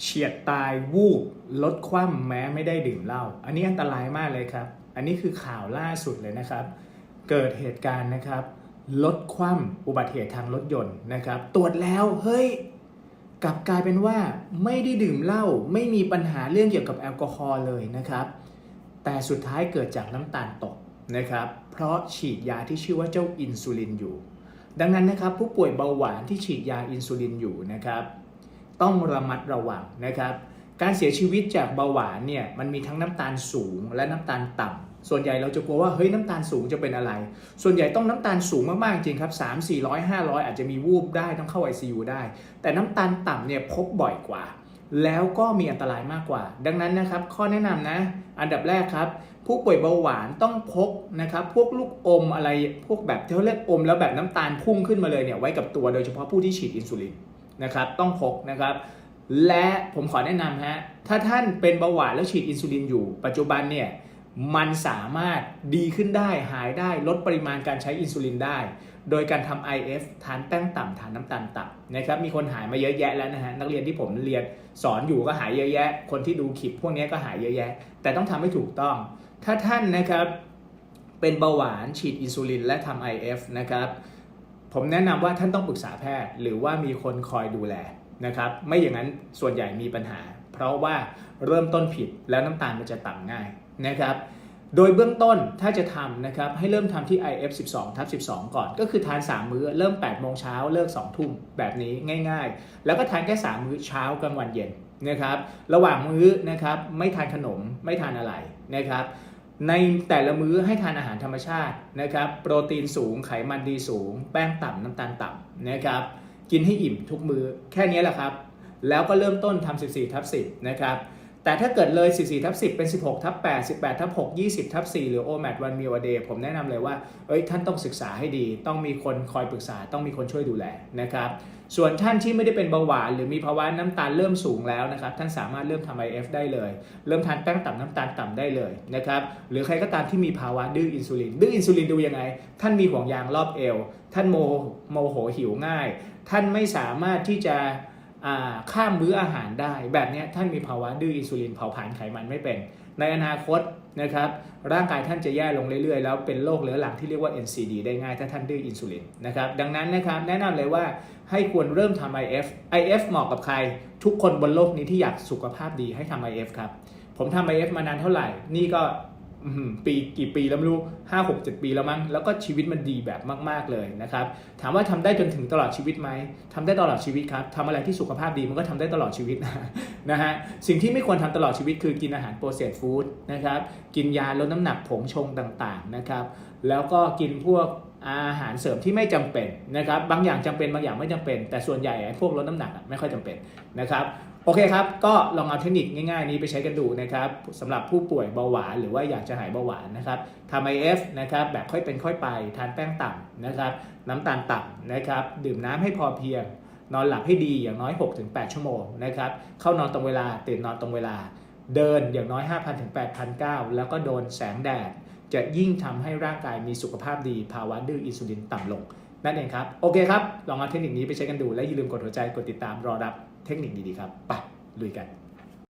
เฉียดตายวูบลดคว่ำแม้ไม่ได้ดื่มเหล้าอันนี้อันตรายมากเลยครับ อันนี้คือข่าวล่าสุดเลยนะครับ เกิดเหตุการณ์นะครับลดคว่ำอุบัติเหตุทางรถยนต์นะครับ ตรวจแล้วเฮ้ยกลับกลายเป็นว่าไม่ได้ดื่มเหล้าไม่มีปัญหาเรื่องเกี่ยวกับแอลกอฮอล์เลยนะครับ แต่สุดท้ายเกิดจากน้ำตาลตกนะครับ เพราะฉีดยาที่ชื่อว่าเจ้าอินซูลินอยู่ ดังนั้นนะครับผู้ป่วยเบาหวานที่ฉีดยาอินซูลินอยู่นะครับ ต้องระมัดระวังนะครับ การเสียชีวิตจากเบาหวานเนี่ยมันมีทั้งน้ำตาลสูงและน้ำตาลต่ำส่วนใหญ่เราจะกลัวว่าเฮ้ยน้ำตาลสูงจะเป็นอะไร ส่วนใหญ่ต้องน้ำตาลสูงมากๆจริงครับ3 400 500อาจจะมีวูบได้ต้องเข้า ICU ได้ แต่น้ำตาลต่ำเนี่ยพบบ่อยกว่า แล้วก็มีอันตรายมากกว่า ดังนั้นนะครับ ข้อแนะนำนะ อันดับแรกครับผู้ป่วยเบาหวานต้องพกนะครับพวกลูกอมอะไรพวกแบบที่เขาเรียกอม แล้วแบบน้ำตาลพุ่งขึ้นมาเลยเนี่ยไว้กับตัวโดยเฉพาะผู้ที่ฉีดอินซูลิน นะครับต้องพกนะครับ และผมขอแนะนำฮะถ้าท่านเป็นเบาหวานแล้วฉีดอินซูลินอยู่ ปัจจุบันเนี่ยมันสามารถดีขึ้นได้หายได้ลดปริมาณการใช้อินซูลินได้ โดยการทำ IF ทานแป้งต่ำทานน้ำตาลต่ำนะครับมีคนหายมาเยอะแยะแล้วนะฮะนักเรียนที่ผมเรียนสอนอยู่ก็หายเยอะแยะ คนที่ดูคลิปพวกนี้ก็หายเยอะแยะ แต่ต้องทำให้ถูกต้อง ถ้าท่านนะครับเป็นเบาหวานฉีดอินซูลินและทำ IF นะครับ ผมแนะนำว่าท่านต้องปรึกษาแพทย์ หรือว่ามีคนคอยดูแลนะครับ ไม่อย่างนั้นส่วนใหญ่มีปัญหา เพราะว่าเริ่มต้นผิดแล้วน้ำตาลมันจะต่ำง่ายนะครับ โดยเบื้องต้นถ้าจะทำนะครับให้เริ่มทำที่ IF 12ทับ12 ก่อน ก็คือทาน 3 มื้อเริ่ม 8 โมงเช้าเลิก 2 ทุ่มแบบนี้ง่าย ๆ แล้วก็ทานแค่ 3 มื้อเช้ากลางวันเย็นนะครับ ระหว่างมื้อนะครับไม่ทานขนมไม่ทานอะไรนะครับ ในแต่ละมื้อให้ทานอาหารธรรมชาตินะครับ โปรตีนสูงไขมันดีสูง แป้งต่ำน้ำตาลต่ำนะครับ กินให้อิ่มทุกมื้อแค่นี้แหละครับ แล้วก็เริ่มต้นทำ14ทับ10นะครับ แต่ถ้าเกิดเลย 14ทับ10 เป็น 16ทับ8 18ทับ6 20ทับ4หรือ OMAD one meal a day ผมแนะนำเลยว่า เอ้ยท่านต้องศึกษาให้ดี ต้องมีคนคอยปรึกษา ต้องมีคนช่วยดูแลนะครับ ส่วนท่านที่ไม่ได้เป็นเบาหวาน หรือมีภาวะน้ำตาลเริ่มสูงแล้วนะครับ ท่านสามารถเริ่มทำ IF ได้เลย เริ่มทานแป้งต่ำน้ำตาลต่ำได้เลยนะครับ หรือใครก็ตามที่มีภาวะดื้ออินซูลิน ดื้ออินซูลินดูยังไง ท่านมีห่วงยางรอบเอว ท่านโมโมโหหิวง่าย ท่านไม่สามารถที่จะ ข้ามมื้ออาหารได้ แบบนี้ท่านมีภาวะดื้ออินซูลินเผาผลาญไขมันไม่เป็น ในอนาคตนะครับร่างกายท่านจะแย่ลงเรื่อยๆ แล้วเป็นโรคเรื้อรังที่เรียกว่า NCD ได้ง่ายถ้าท่านดื้ออินซูลินนะครับดังนั้นนะครับแนะนำเลยว่าให้ควรเริ่มทำ IF IF เหมาะกับใคร ทุกคนบนโลกนี้ที่อยากสุขภาพดีให้ทำ IF ครับผมทำ IF มานานเท่าไหร่ นี่ก็ ปีกี่ปีแล้วไม่รู้ห้าหกเจ็ดปีแล้วมั้งแล้วก็ชีวิตมันดีแบบมาก ๆเลยนะครับ ถามว่าทำได้จนถึงตลอดชีวิตไหมทำได้ตลอดชีวิตครับทำอะไรที่สุขภาพดีมันก็ทำได้ตลอดชีวิตนะฮะสิ่งที่ไม่ควรทำตลอดชีวิตคือกินอาหารโปรเซสฟู้ดนะครับกินยาลดน้ำหนักผงชงต่างๆนะครับแล้วก็กินพวก อาหารเสริมที่ไม่จำเป็นนะครับ บางอย่างจำเป็นบางอย่างไม่จำเป็น แต่ส่วนใหญ่ไอ้พวกลดน้ำหนักไม่ค่อยจำเป็นนะครับ โอเคครับ ก็ลองเอาเทคนิคง่ายๆ นี้ไปใช้กันดูนะครับสำหรับผู้ป่วยเบาหวานหรือว่าอยากจะหายเบาหวานนะครับทำ IF นะครับแบบค่อยเป็นค่อยไป ทานแป้งต่ำนะครับ น้ำตาลต่ำนะครับ ดื่มน้ำให้พอเพียง นอนหลับให้ดีอย่างน้อย 6-8 ชั่วโมงนะครับ เข้านอนตรงเวลาตื่นนอนตรงเวลา เดินอย่างน้อย 5,000ถึง8,000ก้าวแล้วก็โดนแสงแดด จะยิ่งทำให้ร่างกายมีสุขภาพดีภาวะดื้ออินซูลินต่ำลง นั่นเองครับ โอเคครับ ลองเอาเทคนิคนี้ไปใช้กันดู และอย่าลืมกดหัวใจกดติดตามรอรับเทคนิคดีๆครับไปลุยกัน